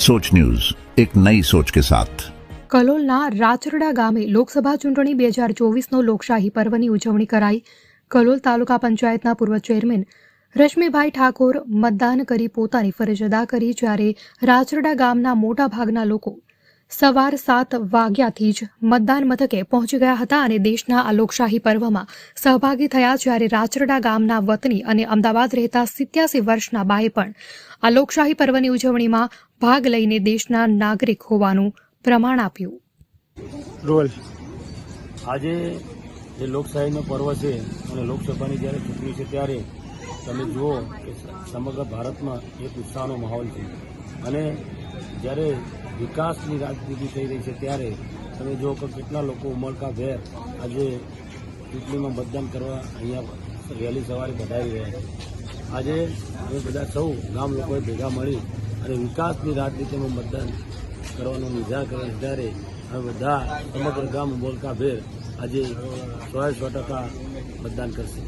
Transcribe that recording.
સોચ news એક નઈ સોચ કે સાથ કલોલના રાચરડા ગામે લોકસભા ચૂંટણી બે હજાર ચોવીસનો લોકશાહી પર્વની ઉજવણી કરાઈ કલોલ તાલુકા પંચાયતના પૂર્વ ચેરમેન રશ્મિભાઈ ઠાકોર મતદાન કરી પોતાની ફરજ અદા કરી જ્યારે રાચરડા ગામના મોટા ભાગના લોકો સવાર સાત વાગ્યાથી જ મતદાન મથકે પહોંચી ગયા હતા અને દેશના આ લોકશાહી પર્વમાં સહભાગી થયા જ્યારે રાચરડા ગામના વતની અને અમદાવાદ રહેતા સિત્યાસી વર્ષના બાએ પણ આ લોકશાહી પર્વની ઉજવણીમાં ભાગ લઈને દેશના નાગરિક હોવાનું પ્રમાણ આપ્યું. રોલ આજે જે લોકશાહીનો પર્વ છે અને લોકસભાની જ્યારે ચૂંટણી છે ત્યારે તમે જુઓ કે સમગ્ર ભારતમાં એક ઉત્સાહનો માહોલ છે. અને જ્યારે વિકાસની રાજનીતિ થઈ રહી છે ત્યારે તમે જુઓ કે કેટલા લોકો ઉમળકાભેર આજે ચૂંટણીમાં મતદાન કરવા અહીંયા રેલી સવારે બધાવી રહ્યા છે. આજે અમે બધા સૌ ગામ લોકોએ ભેગા મળી અને વિકાસની રાજનીતિમાં મતદાન કરવાનો નિર્ધાર કર્યો. ત્યારે અમે બધા સમગ્ર ગામ ઉમળકાભેર આજે સો સો ટકા મતદાન કરશે.